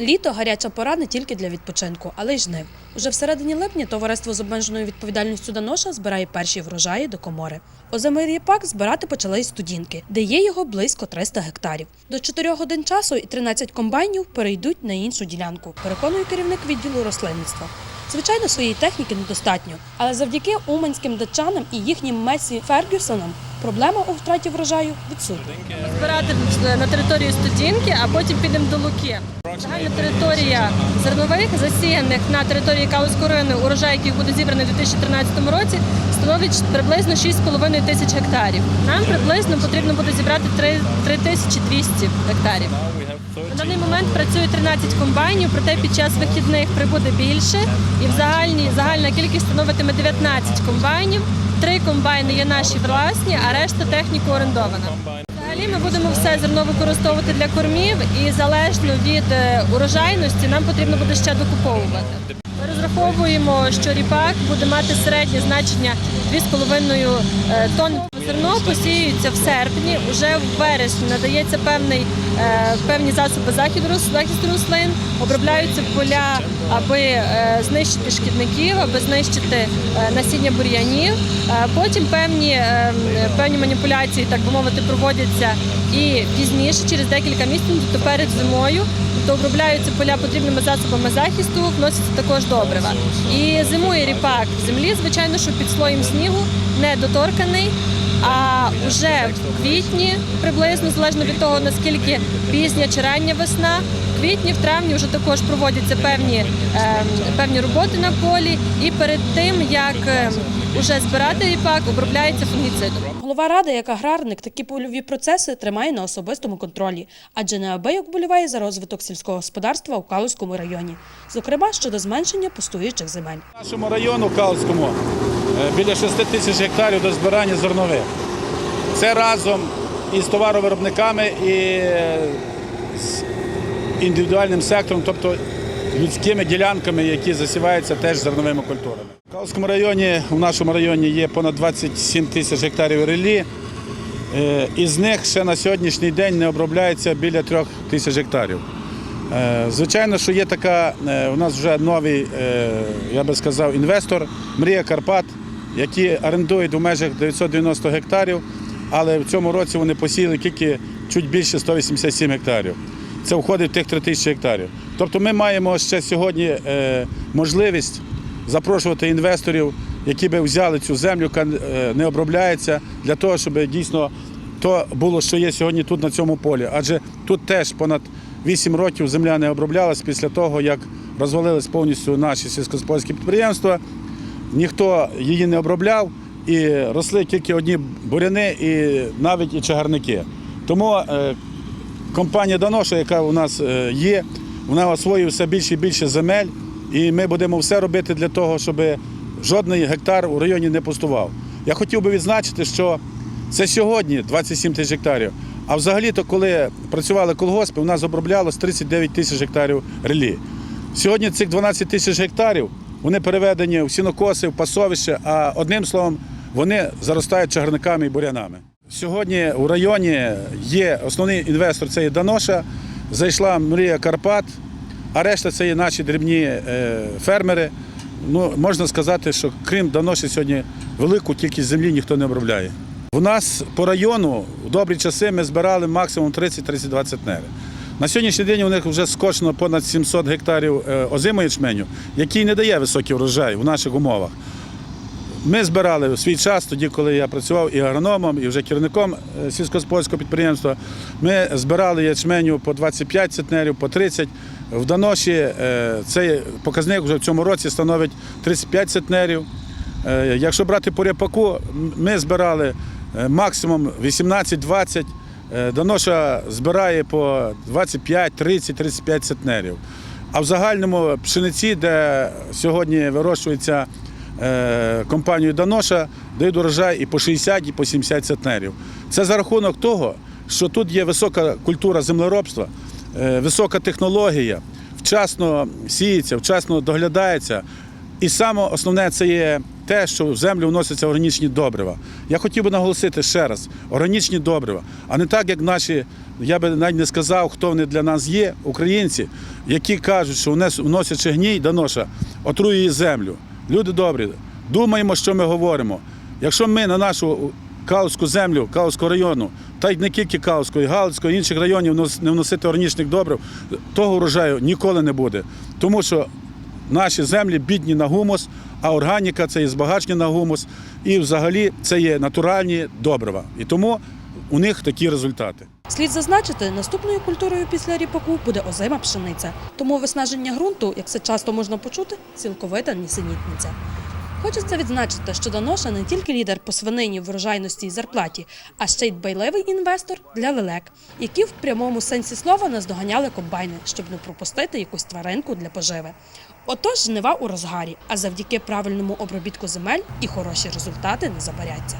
Літо гаряча пора не тільки для відпочинку, але й жнив. Уже всередині липня товариство з обмеженою відповідальністю Даноша збирає перші врожаї до комори. Озимий ріпак збирати почали із студінки, де є його близько 300 гектарів. До 4 годин часу і 13 комбайнів перейдуть на іншу ділянку, переконує керівник відділу рослинництва. Звичайно, своєї техніки недостатньо, але завдяки уманським датчанам і їхнім Месі Фергюсонам проблема у втраті врожаю відсутня. збирати на територію студінки, а потім підемо до Луки. Загальна територія зернових, засіяних на території Калузького району, урожай, яких буде зібраний у 2013 році, становить приблизно 6,5 тисяч гектарів. Нам приблизно потрібно буде зібрати 3 3200 гектарів. На даний момент працює 13 комбайнів, проте під час вихідних прибуде більше, і в загальній загальна кількість становитиме 19 комбайнів. Три комбайни є наші власні, а решта техніка орендована. Взагалі ми будемо все зерно використовувати для кормів і залежно від е, урожайності нам потрібно буде ще докуповувати. Ми розраховуємо, що ріпак буде мати середнє значення 2,5 е, тонн. Зерно посіюється в серпні, уже в вересні надається певний, е, певні засоби захисту рослин, обробляються поля, аби е, знищити шкідників, аби знищити е, насіння бур'янів. Е, Потім певні, певні маніпуляції, так би мовити, проводяться і пізніше, через декілька місяців, тобто перед зимою. Тобто обробляються поля потрібними засобами захисту, вносяться також добрива. І зимує ріпак в землі, звичайно, що під слоєм снігу не доторканий. А вже в квітні, приблизно залежно від того наскільки пізня чи рання весна, в квітні, в травні вже також проводяться певні, е, певні роботи на полі. І перед тим як е, уже збирати ріпак, обробляється фунгіцидом. Голова ради, як аграрник, такі польові процеси тримає на особистому контролі, адже неабияк боліває за розвиток сільського господарства у Калузькому районі, зокрема щодо зменшення пустуючих земель. В нашому району Калському е, біля 6 тисяч гектарів до збирання зернових. Це разом із товаровиробниками і е, з індивідуальним сектором, тобто людськими ділянками, які засіваються теж зерновими культурами. В Калському районі, в нашому районі є понад 27 тисяч гектарів релі. Е, Із них ще на сьогоднішній день не обробляється біля трьох тисяч гектарів. Е, Звичайно, що є така, е, у нас вже новий, я би сказав, інвестор Мрія Карпат, які орендують у межах 990 гектарів, але в цьому році вони посіяли тільки чуть більше 187 гектарів. Це входить в тих 3 тисячі гектарів. Тобто ми маємо ще сьогодні е, можливість запрошувати інвесторів, які би взяли цю землю, яка е, не обробляється, для того, щоб дійсно то було, що є сьогодні тут на цьому полі. Адже тут теж понад 8 років земля не оброблялась після того, як розвалились повністю наші сільськогосподарські підприємства. Ніхто її не обробляв і росли тільки одні буряни і навіть і чагарники. Тому е, компанія Даноша, яка у нас е, є, вона освоює все більше і більше земель, і ми будемо все робити для того, щоб жодний гектар у районі не пустував. Я хотів би відзначити, що це сьогодні 27 тисяч гектарів. А взагалі-то, коли працювали колгоспи, у нас оброблялось 39 тисяч гектарів релі. Сьогодні цих 12 тисяч гектарів вони переведені в сінокоси, в пасовище, а одним словом, вони заростають чагарниками і бурянами. Сьогодні у районі є основний інвестор це є Даноша, зайшла мрія Карпат, а решта це є наші дрібні е, фермери. Ну, можна сказати, що крім Даноші сьогодні велику кількість землі ніхто не обробляє. У нас по району в добрі часи ми збирали максимум 30-32 центнери. На сьогоднішній день у них вже скошено понад 700 гектарів е, озимої ячменю, який не дає високий врожай в наших умовах. Ми збирали в свій час, тоді, коли я працював і агрономом, і вже керівником е, сільськогосподарського підприємства. Ми збирали ячменю по 25 центнерів, по 30. В Даноші е, цей показник вже в цьому році становить 35 центнерів. Е, Якщо брати по ряпаку, ми збирали максимум 18-20. Е, Даноша збирає по 25, 30, 35 центнерів. А в загальному пшениці, де сьогодні вирощується е, компанією Даноша, дають урожай і по 60, і по 70 центнерів. Це за рахунок того, що тут є висока культура землеробства, е, висока технологія, вчасно сіється, вчасно доглядається. І саме основне це є те, що в землю вносяться органічні добрива. Я хотів би наголосити ще раз: органічні добрива, а не так, як наші я би навіть не сказав, хто вони для нас є, українці, які кажуть, що вносячи гній доноша, отруює землю. Люди добрі, думаємо, що ми говоримо. Якщо ми на нашу Калузьку землю, Калузького району, та й не тільки Калузького, і Галицького, і інших районів не вносити органічних добрив, того урожаю ніколи не буде. Тому що наші землі бідні на гумус, а органіка це є збагачення на гумус, і взагалі це є натуральні добрива. І тому у них такі результати. Слід зазначити, наступною культурою після ріпаку буде озима пшениця. Тому виснаження ґрунту, як це часто можна почути, цілковита нісенітниця. Хочеться відзначити, що Доноша не тільки лідер по свинині, врожайності і зарплаті, а ще й дбайливий інвестор для лелек, які в прямому сенсі слова наздоганяли комбайни, щоб не пропустити якусь тваринку для поживи. Отож, жнива у розгарі, а завдяки правильному обробітку земель і хороші результати не забаряться.